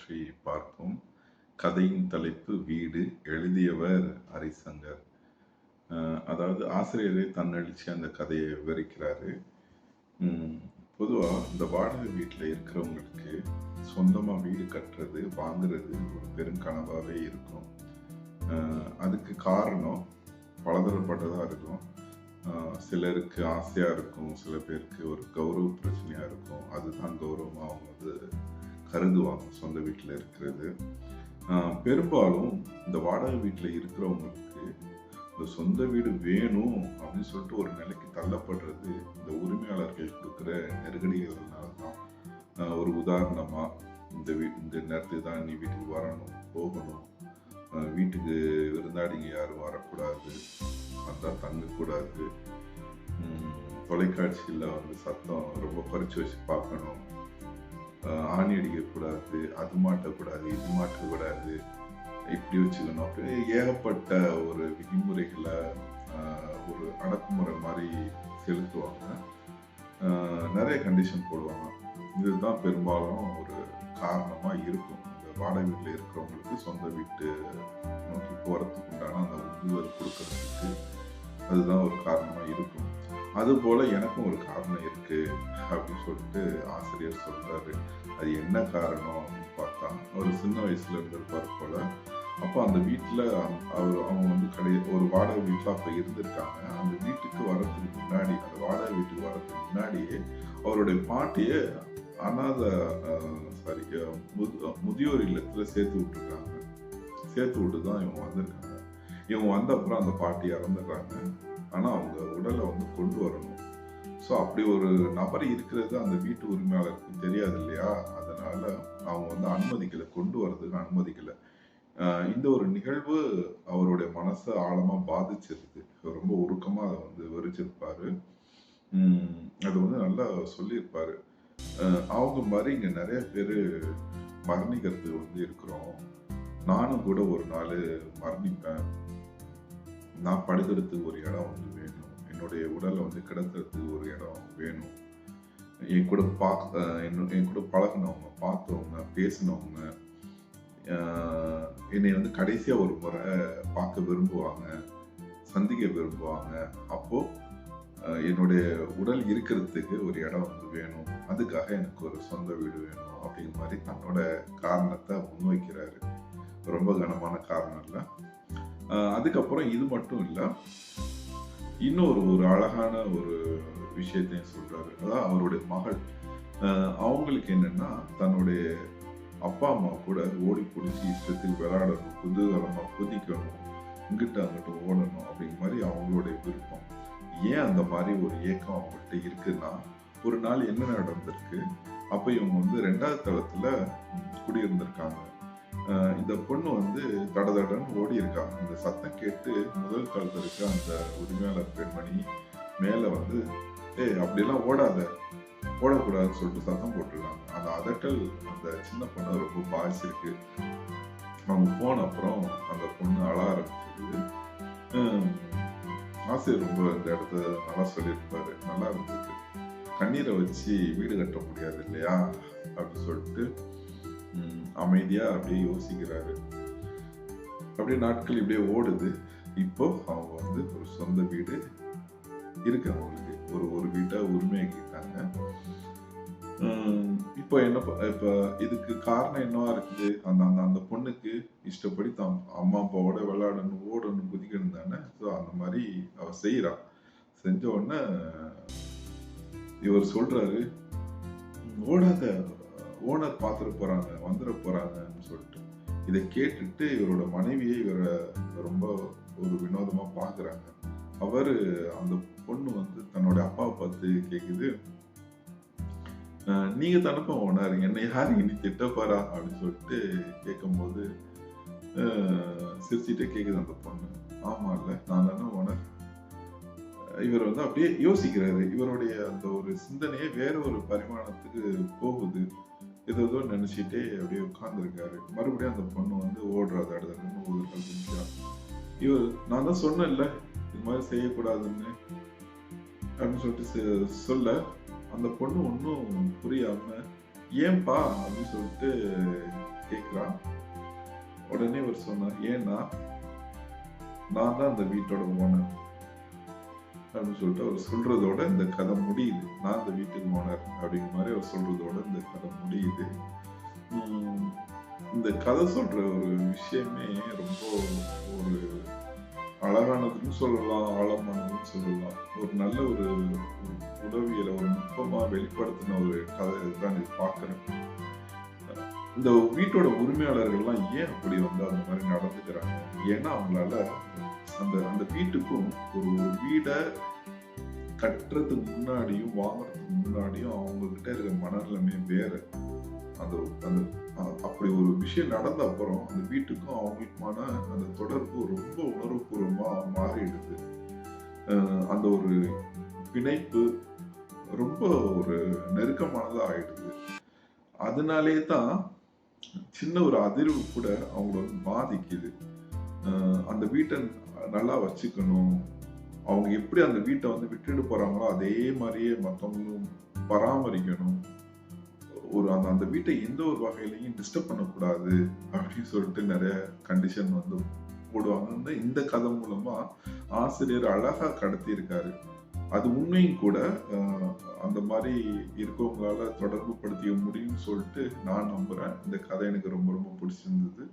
பற்றி பார்ப்போம். கதையின் தலைப்பு வீடு எழுதியவர் ஹரிசங்கர். அதாவது ஆசிரியரே தன்னழிச்சு அந்த கதையை விவரிக்கிறாரு. பொதுவாக இந்த வாடகை வீட்டில் இருக்கிறவங்களுக்கு சொந்தமாக வீடு கட்டுறது வாங்குறது ஒரு பெருங்கனவாகவே இருக்கும். அதுக்கு காரணம் பலதரப்பட்டதாக இருக்கும். சிலருக்கு ஆசையாக இருக்கும் சில பேருக்கு ஒரு கௌரவ பிரச்சனையாக இருக்கும். அதுதான் கௌரவமாக அவங்க வந்து கருதுவாங்க சொந்த வீட்டில் இருக்கிறது. பெரும்பாலும் இந்த வாடகை வீட்டில் இருக்கிறவங்களுக்கு இந்த சொந்த வீடு வேணும் அப்படின்னு சொல்லிட்டு ஒரு நிலைக்கு தள்ளப்படுறது இந்த உரிமையாளர்கள் கொடுக்குற நெருக்கடிகள்னால தான் ஒரு உதாரணமாக இந்த வீ இந்த நேரத்துக்கு தான் நீ வீட்டுக்கு வரணும் போகணும். வீட்டுக்கு விருந்தாடிங்க யாரும் வரக்கூடாது வந்தால் தங்கக்கூடாது. தொலைக்காட்சியில் வந்து சத்தம் ரொம்ப குறைச்சி வச்சு பார்க்கணும். ஆணி அடிக்கக்கூடாது அது மாட்டக்கூடாது இது மாட்டக்கூடாது இப்படி வச்சுக்கணும். அப்படி ஏகப்பட்ட ஒரு விதிமுறைகளை ஒரு அடக்குமுறை மாதிரி செலுத்துவாங்க. நிறைய கண்டிஷன் போடுவாங்க. இதுதான் பெரும்பாலும் ஒரு காரணமாக இருக்கும். இந்த வாடகை வீட்டில் இருக்கிறவங்களுக்கு சொந்த வீட்டு நோக்கி போகிறதுக்கு உண்டான அந்த உந்துதல் கொடுக்கறதுக்கு அதுதான் ஒரு காரணமாக இருக்கும். அதுபோல் எனக்கும் ஒரு காரணம் இருக்குது அப்படின்னு சொல்லிட்டு ஆசிரியர் சொல்கிறாரு அது என்ன காரணம் அப்படின்னு பார்த்தா அவர் சின்ன வயசுல இருந்திருப்பார் போல. அப்போ அந்த வீட்டில் அவர் அவங்க வந்து கடை ஒரு வாடகை வீட்டில் அப்போ இருந்திருக்காங்க. அந்த வீட்டுக்கு வர்றதுக்கு முன்னாடி அந்த வாடகை வீட்டுக்கு வர்றதுக்கு முன்னாடியே அவருடைய பாட்டியை அனாத சாரி முதியோர் இல்லத்தில் சேர்த்து விட்டுருக்காங்க சேர்த்து விட்டு தான் இவங்க வந்திருக்காங்க. இவங்க வந்த அப்புறம் அந்த பாட்டி இறந்துடுறாங்க. ஆனால் அவங்க உடலை வந்து கொண்டு வரணும். ஸோ அப்படி ஒரு நபர் இருக்கிறது அந்த வீட்டு உரிமையாளருக்கு தெரியாது இல்லையா? அதனால அவங்க வந்து அனுமதிக்கலை கொண்டு வர்றதுக்கு அனுமதிக்கலை. இந்த ஒரு நிகழ்வு அவருடைய மனசை ஆழமாக பாதிச்சிருக்கு ரொம்ப உருக்கமாக அதை வந்து விவரிச்சிருப்பாரு அது வந்து நல்லா சொல்லியிருப்பாரு. அவங்க மாதிரி இங்கே நிறைய பேர் மரணிக்கிறதுக்கு வந்து இருக்கிறோம். நானும் கூட ஒரு நாள் மரணிப்பேன். நான் படுக்கிறதுக்கு ஒரு இடம் வந்து வேணும். என்னுடைய உடலை வந்து கிடக்கிறதுக்கு ஒரு இடம் வேணும். என் கூட பார்க்க என்ன என் கூட பழகினவங்க பார்த்தவங்க பேசினவங்க என்னை வந்து கடைசியாக ஒரு முறை பார்க்க விரும்புவாங்க சந்திக்க விரும்புவாங்க. அப்போது என்னுடைய உடல் இருக்கிறதுக்கு ஒரு இடம் வந்து வேணும். அதுக்காக எனக்கு ஒரு சொந்த வீடு வேணும் அப்படிங்கிற மாதிரி தன்னோட காரணத்தை முன்வைக்கிறாரு. ரொம்ப கனமான காரணம் இல்லை. அதுக்கப்புறம் இது மட்டும் இல்லை இன்னொரு ஒரு அழகான ஒரு விஷயத்தையும் சொல்றாரு. அதான் அவருடைய மகள் அவங்களுக்கு என்னன்னா தன்னுடைய அப்பா அம்மா கூட ஓடி பிடிச்சி இஷ்டத்தில் விளையாடணும் குதூகலமாக குதிக்கணும் இங்கிட்ட அங்கிட்ட ஓடணும் அப்படிங்கிற மாதிரி அவங்களுடைய விருப்பம். ஏன் அந்த மாதிரி ஒரு ஏக்கம் அவங்கள்ட்ட இருக்குன்னா ஒரு நாள் என்ன நடந்திருக்கு அப்போ இவங்க வந்து ரெண்டாவது தளத்தில் குடியிருந்திருக்காங்க. இந்த பொண்ணு வந்து தட தடன்னு ஓடி இருக்கா. இந்த சத்தம் கேட்டு முதல் காலத்தில் இருக்க அந்த உரிமையாளர் பெண்மணி மேல வந்து ஏய் அப்படியெல்லாம் ஓடாத. ஓடக்கூடாதுன்னு சொல்லிட்டு சத்தம் போட்டிருக்காங்க. அந்த அதட்டல் அந்த சின்ன பொண்ணு ரொம்ப பாதிச்சிருக்கு அவங்க போன அப்புறம் அந்த பொண்ணு அழ ஆரம்பிச்சது ஆசிரியர் ரொம்ப இந்த இடத்த நல்லா சொல்லியிருப்பாரு. நல்லா இருந்தது. கண்ணீரை வச்சு வீடு கட்ட முடியாது இல்லையா? அப்படின்னு சொல்லிட்டு அமைதியாக அப்படியே யோசிக்கிறாரு. அப்படியே நாட்கள் இப்படியே ஓடுது. இப்போ அவங்க வந்து ஒரு சொந்த வீடு இருக்கு அவங்களுக்கு ஒரு ஒரு வீட்டாக உரிமையாக்கிட்டாங்க ஹம், இப்போ என்ன ப- இப்போ இதுக்கு காரணம் என்னவா இருக்குது? அந்த அந்த அந்த பொண்ணுக்கு இஷ்டப்படி தான் அம்மா அப்பாவோட விளையாடணும் ஓடணும் குதிக்கணும் தானே? ஸோ அந்த மாதிரி அவ செய்யறா செஞ்ச உடனே இவர் சொல்றாரு ஓடாத ஓனர் பார்த்துட்டு போறாங்க வந்துட போறாங்கன்னு சொல்லிட்டு. இதை கேட்டுட்டு இவரோட மனைவியை இவரை ரொம்ப ஒரு வினோதமா பாக்குறாங்க அவரு அந்த பொண்ணு வந்து தன்னோட அப்பாவை பார்த்து கேக்குது நீங்க தனப்ப ஓனர் என்னை யாரு இனி திட்டப்பாரா அப்படின்னு சொல்லிட்டு கேட்கும்போது அஹ், சிரிச்சிட்டே கேக்குது அந்த பொண்ணு. ஆமா இல்ல நான் தானே ஓனர். இவர் வந்து அப்படியே யோசிக்கிறாரு. இவருடைய அந்த ஒரு சிந்தனையே வேற ஒரு பரிமாணத்துக்கு போகுது. ஏதோ ஏதோ அப்படியே உட்காந்துருக்காரு மறுபடியும் அந்த பொண்ணு வந்து ஓடுறா தடுதன்னு ஓடுறா இவர் நான் தான் சொன்னேன்ல இது மாதிரி செய்யக்கூடாதுன்னு அப்படின்னு சொல்லிட்டு செ- சொல்ல அந்த பொண்ணு ஒன்றும் புரியாம ஏன்பா? அப்படின்னு சொல்லிட்டு கேட்குறான் உடனே இவர் சொன்னார் ஏன்னா நான் தான் அந்த வீட்டோட ஓனர் அப்படின்னு சொல்லிட்டு அவர் சொல்றதோட இந்த கதை முடியுது. நான் அந்த வீட்டுக்கு ஓனர் அப்படிங்கிற மாதிரி அவர் சொல்றதோட இந்த கதை முடியுது. இந்த கதை சொல்ற ஒரு விஷயமே ரொம்ப ஒரு அழகானதுன்னு சொல்லலாம் ஆழமானதுன்னு சொல்லலாம். ஒரு நல்ல ஒரு உளவியலை ஒரு நுட்பமா வெளிப்படுத்தின ஒரு கதை தான் இது பார்க்குறேன். இந்த வீட்டோட உரிமையாளர்கள்லாம் ஏன் அப்படி வந்து அந்த மாதிரி நடந்துக்கிறாங்க? ஏன்னா அவங்களால அந்த அந்த வீட்டுக்கும் ஒரு ஒரு வீடை கட்டுறதுக்கு முன்னாடியும் வாங்குறதுக்கு முன்னாடியும் அவங்க கிட்ட இருக்கிற மனநிலைமை வேற. அந்த அந்த அப்படி ஒரு விஷயம் நடந்த அப்புறம் அந்த வீட்டுக்கும் அவங்களுக்குமான அந்த தொடர்பு ரொம்ப உணர்வுபூர்வமா மாறிடுது. அந்த ஒரு பிணைப்பு ரொம்ப ஒரு நெருக்கமானதா ஆயிடுது. அதனாலே தான் சின்ன ஒரு அதிர்வு கூட அவங்கள வந்து பாதிக்குது. அந்த வீட்டை நல்லா வச்சுக்கணும். அவங்க எப்படி அந்த வீட்டை வந்து விட்டுட்டு போறாங்களோ அதே மாதிரியே மற்றவங்களும் பராமரிக்கணும். ஒரு அந்த அந்த வீட்டை எந்த ஒரு வகையிலையும் டிஸ்டர்ப் பண்ணக்கூடாது அப்படின்னு சொல்லிட்டு நிறைய கண்டிஷன் வந்து போடுவாங்கன்னு இந்த கதை மூலமா ஆசிரியர் அழகா கடத்தியிருக்காரு. அது உண்மையும் கூட அந்த மாதிரி இருக்கவங்களால தொடர்பு படுத்திக்க முடியும்னு சொல்லிட்டு நான் நம்புறேன். இந்த கதை எனக்கு ரொம்ப ரொம்ப பிடிச்சிருந்தது.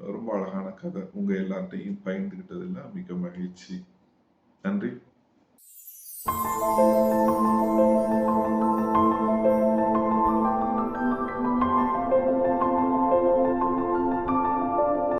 ரொம்ப அழகான கதை. உங்க எல்லார்ட்டையும் பகிர்ந்துகிட்டதுல மிக மகிழ்ச்சி. நன்றி.